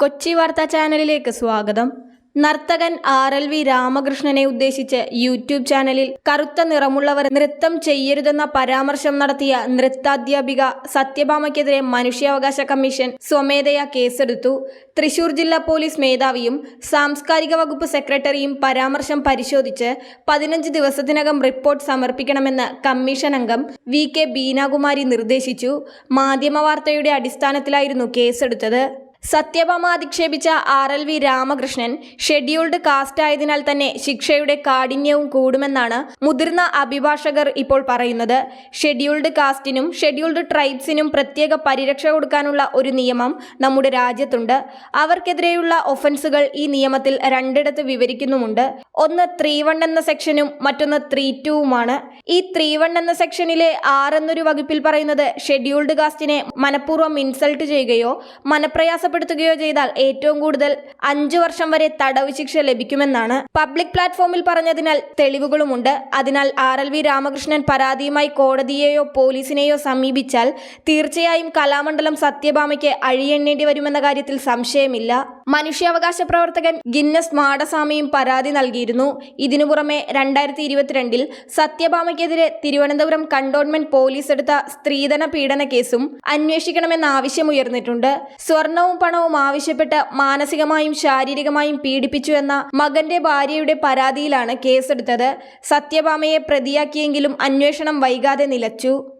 കൊച്ചി വാർത്താ ചാനലിലേക്ക് സ്വാഗതം. നർത്തകൻ ആർ എൽ വി രാമകൃഷ്ണനെ ഉദ്ദേശിച്ച് യൂട്യൂബ് ചാനലിൽ കറുത്ത നിറമുള്ളവർ നൃത്തം ചെയ്യരുതെന്ന പരാമർശം നടത്തിയ നൃത്താധ്യാപിക സത്യഭാമയ്ക്കെതിരെ മനുഷ്യാവകാശ കമ്മീഷൻ സ്വമേധയാ കേസെടുത്തു. തൃശൂർ ജില്ലാ പോലീസ് മേധാവിയും സാംസ്കാരിക വകുപ്പ് സെക്രട്ടറിയും പരാമർശം പരിശോധിച്ച് പതിനഞ്ച് ദിവസത്തിനകം റിപ്പോർട്ട് സമർപ്പിക്കണമെന്ന് കമ്മീഷൻ അംഗം വി കെ ബീനാകുമാരി നിർദ്ദേശിച്ചു. മാധ്യമവാർത്തയുടെ അടിസ്ഥാനത്തിലായിരുന്നു കേസെടുത്തത്. Satyabhama അധിക്ഷേപിച്ച R L V Ramakrishnan scheduled caste ആയതിനാൽ തന്നെ ശിക്ഷയുടെ കാഠിന്യവും കൂടുമെന്നാണ് മുതിർന്ന അഭിഭാഷകർ ഇപ്പോൾ പറയുന്നത്. ഷെഡ്യൂൾഡ് കാസ്റ്റിനും ഷെഡ്യൂൾഡ് ട്രൈബ്സിനും പ്രത്യേക പരിരക്ഷ കൊടുക്കാനുള്ള ഒരു നിയമം നമ്മുടെ രാജ്യത്തുണ്ട്. അവർക്കെതിരെയുള്ള ഒഫൻസുകൾ ഈ നിയമത്തിൽ രണ്ടിടത്ത് വിവരിക്കുന്നുമുണ്ട്. ഒന്ന് ത്രീ വൺ എന്ന സെക്ഷനും മറ്റൊന്ന് ത്രീ ടുവുമാണ് ഈ ത്രീ വൺ എന്ന സെക്ഷനിലെ ആർ വകുപ്പിൽ പറയുന്നത് ഷെഡ്യൂൾഡ് കാസ്റ്റിനെ മനഃപൂർവം ഇൻസൾട്ട് ചെയ്യുകയോ മനപ്രയാസപ്പെടുത്തുകയോ ചെയ്താൽ ഏറ്റവും കൂടുതൽ അഞ്ചു വർഷം വരെ തടവ് ശിക്ഷ ലഭിക്കുമെന്നാണ് പബ്ലിക് പ്ലാറ്റ്ഫോമിൽ പറഞ്ഞതിനാൽ തെളിവുകളുമുണ്ട്. അതിനാൽ ആർ എൽ വി രാമകൃഷ്ണൻ പരാതിയുമായി കോടതിയെയോ പോലീസിനെയോ സമീപിച്ചാൽ തീർച്ചയായും കലാമണ്ഡലം സത്യഭാമയ്ക്ക് അഴിയെണ്ണേണ്ടി വരുമെന്ന കാര്യത്തിൽ സംശയമില്ല. മനുഷ്യാവകാശ പ്രവർത്തകൻ ഗിന്നസ് മാടസ്വാമിയും പരാതി നൽകിയിരുന്നു. ഇതിനു പുറമെ രണ്ടായിരത്തി ഇരുപത്തിരണ്ടിൽ സത്യഭാമയ്ക്കെതിരെ തിരുവനന്തപുരം കണ്ടോൺമെന്റ് പോലീസ് എടുത്ത സ്ത്രീധന പീഡന കേസും അന്വേഷിക്കണമെന്ന ആവശ്യമുയർന്നിട്ടുണ്ട് സ്വർണവും പണവും ആവശ്യപ്പെട്ട് മാനസികമായും ശാരീരികമായും പീഡിപ്പിച്ചു എന്ന മകന്റെ ഭാര്യയുടെ പരാതിയിലാണ് കേസെടുത്തത്. സത്യഭാമയെ പ്രതിയാക്കിയെങ്കിലും അന്വേഷണം വൈകാതെ നിലച്ചു.